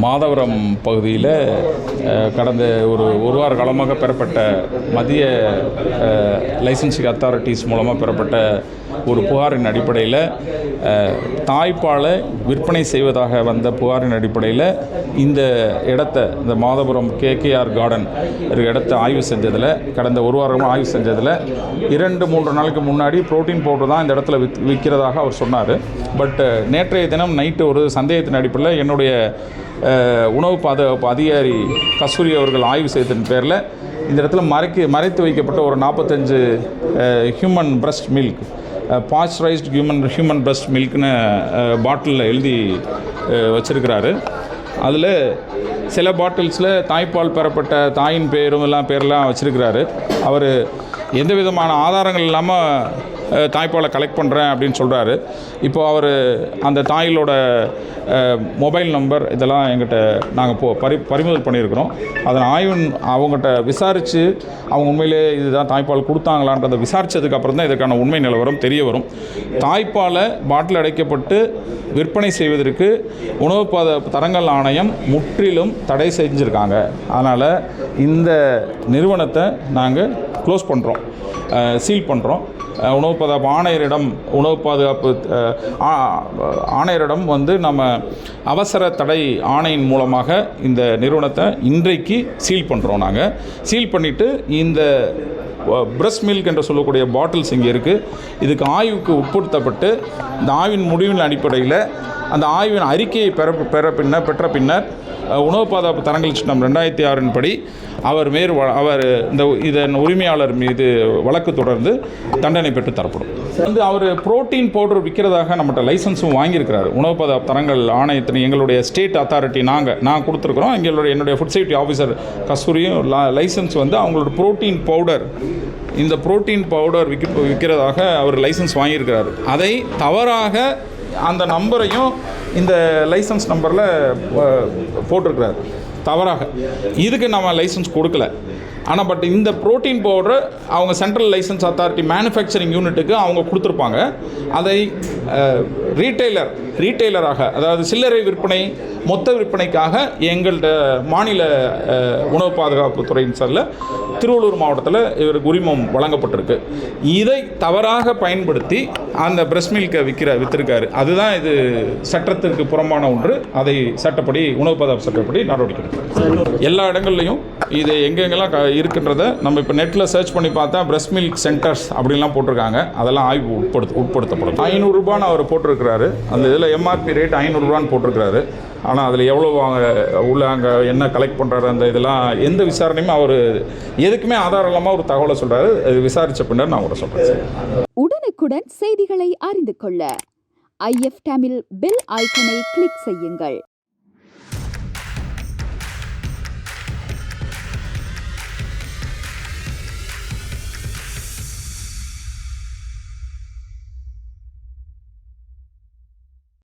மாதவரம் பகுதியில் கடந்த ஒரு ஒரு வார காலமாக பெறப்பட்ட மத்திய லைசன்சிங் அத்தாரிட்டிஸ் மூலமாக பெறப்பட்ட ஒரு புகாரின் அடிப்படையில் தாய்ப்பாலை விற்பனை செய்வதாக வந்த புகாரின் அடிப்படையில் இந்த இடத்த இந்த மாதபுரம் கேகேஆர் கார்டன் ஒரு இடத்த ஆய்வு செஞ்சதில் கடந்த ஒரு வாரமாக ஆய்வு செஞ்சதில் இரண்டு மூன்று நாளுக்கு முன்னாடி புரோட்டீன் பவுடர் தான் இந்த இடத்துல வித் விற்கிறதாக அவர் சொன்னார். பட் நேற்றைய தினம் நைட்டு ஒரு சந்தேகத்தின் அடிப்படையில் என்னுடைய உணவு பாதுகாப்பு அதிகாரி கஸ்தூரி அவர்கள் ஆய்வு செய்ததன் பேரில் இந்த இடத்துல மறைக்க மறைத்து வைக்கப்பட்ட ஒரு நாற்பத்தஞ்சு human breast milk pasteurized human human breast மில்க்னு பாட்டிலில் எழுதி வச்சுருக்கிறாரு. அதில் சில பாட்டில்ஸில் தாய்ப்பால் பெறப்பட்ட தாயின் பேரும் எல்லாம் பேரெல்லாம் வச்சுருக்கிறாரு. அவர் எந்த விதமான ஆதாரங்கள் இல்லாமல் தாய்ப்பாலை கலெக்ட் பண்ணுறேன் அப்படின்னு சொல்கிறாரு இப்போது அவர் அந்த தாயிலோட மொபைல் நம்பர் இதெல்லாம் எங்கிட்ட நாங்கள் போ பறி பறிமுதல் பண்ணியிருக்கிறோம். அதன் ஆய்வு அவங்ககிட்ட விசாரித்து அவங்க உண்மையிலே இதுதான் தாய்ப்பால் கொடுத்தாங்களான்றதை விசாரித்ததுக்கு அப்புறம் தான் இதற்கான உண்மை நிலவரம் தெரிய வரும். தாய்ப்பாலை பாட்டில் அடைக்கப்பட்டு விற்பனை செய்வதற்கு உணவு பத தரங்கள் ஆணையம் முற்றிலும் தடை செஞ்சுருக்காங்க. அதனால் இந்த நிறுவனத்தை நாங்கள் க்ளோஸ் பண்ணுறோம் சீல் பண்ணுறோம் உணவு பாதுகாப்பு ஆணையரிடம் உணவு பாதுகாப்பு ஆணையரிடம் வந்து நம்ம அவசர தடை ஆணையின் மூலமாக இந்த நிறுவனத்தை இன்றைக்கு சீல் பண்ணுறோம் நாங்கள் சீல் பண்ணிவிட்டு இந்த பிரஸ் மில்க் என்று சொல்லக்கூடிய பாட்டில்ஸ் இங்கே இருக்குது இதுக்கு ஆய்வுக்கு உட்படுத்தப்பட்டு இந்த ஆய்வின் முடிவின் அடிப்படையில் அந்த ஆய்வின் அறிக்கையை பெற பெற பின்னர் பெற்ற பின்னர் உணவு பாதுகாப்பு தரங்கள் சட்டம் ரெண்டாயிரத்தி ஆறின் படி அவர் மேற் வ- அவர் இந்த இதன் உரிமையாளர் மீது வழக்கு தொடர்ந்து தண்டனை பெற்று தரப்படும். வந்து அவர் புரோட்டீன் பவுடர் விற்கிறதாக நம்மகிட்ட லைசன்ஸும் வாங்கியிருக்கிறாரு. உணவு பாதுகாப்பு தரங்கள் ஆணையத்தின் எங்களுடைய ஸ்டேட் அத்தாரிட்டி நாங்கள் நான் கொடுத்துருக்குறோம். எங்களுடைய என்னுடைய ஃபுட் சேஃப்டி ஆஃபீஸர் கஸ்தூரியும் லைசன்ஸ் வந்து அவங்களோட புரோட்டீன் பவுடர் இந்த புரோட்டீன் பவுடர் விற்க விற்கிறதாக அவர் லைசன்ஸ் வாங்கியிருக்கிறார். அதை தவறாக அந்த நம்பரையும் இந்த லைசன்ஸ் நம்பரில் போட்டிருக்கிறாரு. தவறாக. இதுக்கு நம்ம லைசன்ஸ் கொடுக்கல. ஆனால் பட் இந்த புரோட்டீன் பவுடரை அவங்க சென்ட்ரல் லைசன்ஸ் அத்தாரிட்டி மேனுஃபேக்சரிங் யூனிட்டுக்கு அவங்க கொடுத்துருப்பாங்க. அதை ரீட்டைலர் ரீட்டைலராக அதாவது சில்லறை விற்பனை மொத்த விற்பனைக்காக எங்கள்கிட்ட மாநில உணவு பாதுகாப்பு துறையின் சார்பில் திருவள்ளூர் மாவட்டத்தில் இவருக்கு உரிமம் வழங்கப்பட்டிருக்கு. இதை தவறாக பயன்படுத்தி அந்த பிரஸ் மில்கை விற்கிற விற்றுருக்காரு அதுதான் இது சட்டத்திற்கு புறம்பான ஒன்று. அதை சட்டப்படி உணவு பாதுகாப்பு சட்டப்படி நடவடிக்கை எல்லா இடங்கள்லையும் இது எங்கெங்கெல்லாம் க- இருக்கின்றத நம்ம இப்போ நெட்டில் சர்ச் பண்ணி பார்த்தா பிரஸ் மில்க் சென்டர்ஸ் அப்படின்லாம் போட்டிருக்காங்க. அதெல்லாம் ஆய்வு உட்படுத்த உட்படுத்தப்படும். ஐநூறுரூபான்னு அவர் போட்டிருக்கிறாரு. அந்த இதில் எம்ஆர்பி ரேட் ஐநூறுரூவான்னு போட்டிருக்கிறாரு. ஆனால் அதில் எவ்வளோ அவங்க உள்ள அங்கே என்ன கலெக்ட் பண்ணுறாரு அந்த இதெல்லாம் எந்த விசாரணையுமே அவர் எதுக்குமே ஆதாரம் இல்லாமல் ஒரு தகவலை சொல்கிறாரு அது விசாரித்த பின்னர் நான் அவரை சொல்கிறேன் உடனுக்குடன் செய்திகளை அறிந்து கொள்ள. ஐஎஃப் தமிழ் பெல் ஐக்கனை கிளிக் செய்யுங்கள்.